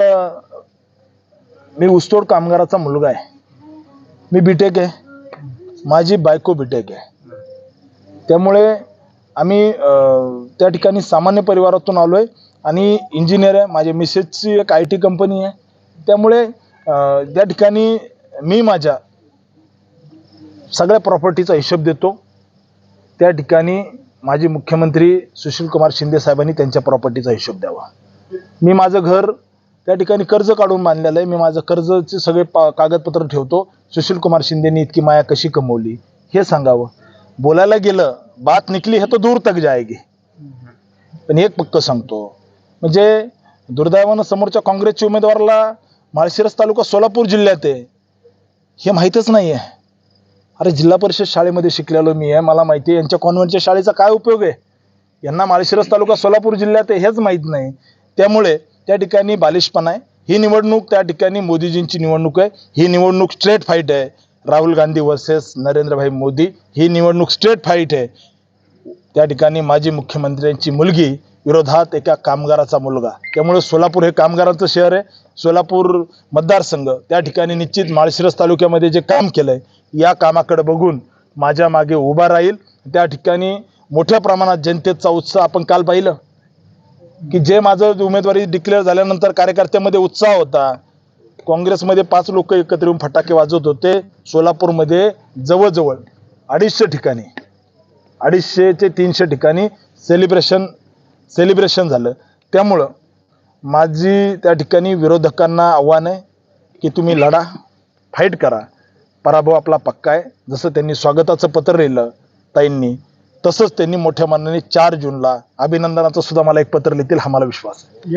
मी ऊसतोड कामगाराचा मुलगा आहे. मी बीटेक आहे. माझी बायको बीटेक आहे. त्यामुळे आम्ही त्या ठिकाणी सामान्य परिवारातून आलो आहे आणि इंजिनियर आहे. माझ्या मिसेसची एक आय टी कंपनी आहे. त्यामुळे त्या ठिकाणी मी माझ्या सगळ्या प्रॉपर्टीचा हिशोब देतो. त्या ठिकाणी माजी मुख्यमंत्री सुशीलकुमार शिंदे साहेबांनी त्यांच्या प्रॉपर्टीचा हिशोब द्यावा. मी माझं घर त्या ठिकाणी कर्ज काढून बांधलेलं आहे. मी माझं कर्जचे सगळे पा कागदपत्र ठेवतो. सुशील कुमार शिंदेनी इतकी माया कशी कमवली? हे सांगावं. बोलायला गेलं बात निकली हे तर दूर तक जायगी. पण एक पक्क सांगतो. म्हणजे दुर्दैवानं समोरच्या काँग्रेसच्या उमेदवाराला माळशिरस तालुका सोलापूर जिल्ह्यात आहे. हे माहीतच नाही आहे अरे जिल्हा परिषद शाळेमध्ये शिकलेलो मी आहे. मला माहिती आहे यांच्या कॉन्व्हेंटच्या शाळेचा काय उपयोग आहे? यांना माळशिरस तालुका सोलापूर जिल्ह्यात आहे हेच माहीत नाही. त्यामुळे त्या ठिकाणी बालिशपणा आहे. ही निवडणूक त्या ठिकाणी मोदीजींची निवडणूक आहे. ही निवडणूक स्ट्रेट फाईट आहे. राहुल गांधी वर्सेस नरेंद्रभाई मोदी ही निवडणूक स्ट्रेट फाईट आहे. त्या ठिकाणी माजी मुख्यमंत्र्यांची मुलगी विरोधात एका कामगाराचा मुलगा. त्यामुळे सोलापूर हे कामगारांचं शहर आहे. सोलापूर मतदारसंघ त्या ठिकाणी निश्चित माळशिरस तालुक्यामध्ये जे काम केलंय या कामाकडे बघून माझ्या मागे उभा राहील. त्या ठिकाणी मोठ्या प्रमाणात जनतेचा उत्साह आपण काल पाहिलं. की जे माझं उमेदवारी डिक्लेअर झाल्यानंतर कार्यकर्त्यामध्ये उत्साह होता. काँग्रेसमध्ये पाच लोक एकत्र येऊन फटाके वाजवत होते. सोलापूरमध्ये जवळजवळ अडीचशे ठिकाणी अडीचशे ते तीनशे ठिकाणी सेलिब्रेशन सेलिब्रेशन झालं. त्यामुळं माझी त्या ठिकाणी विरोधकांना आव्हान आहे की तुम्ही लढा फाईट करा. पराभव आपला पक्का आहे. जसं त्यांनी स्वागताचं पत्र लिहिलं ताईंनी तसंच त्यांनी मोठ्या मानाने चार जूनला अभिनंदनाचं सुद्धा मला एक पत्र लिहितील हा मला विश्वास आहे.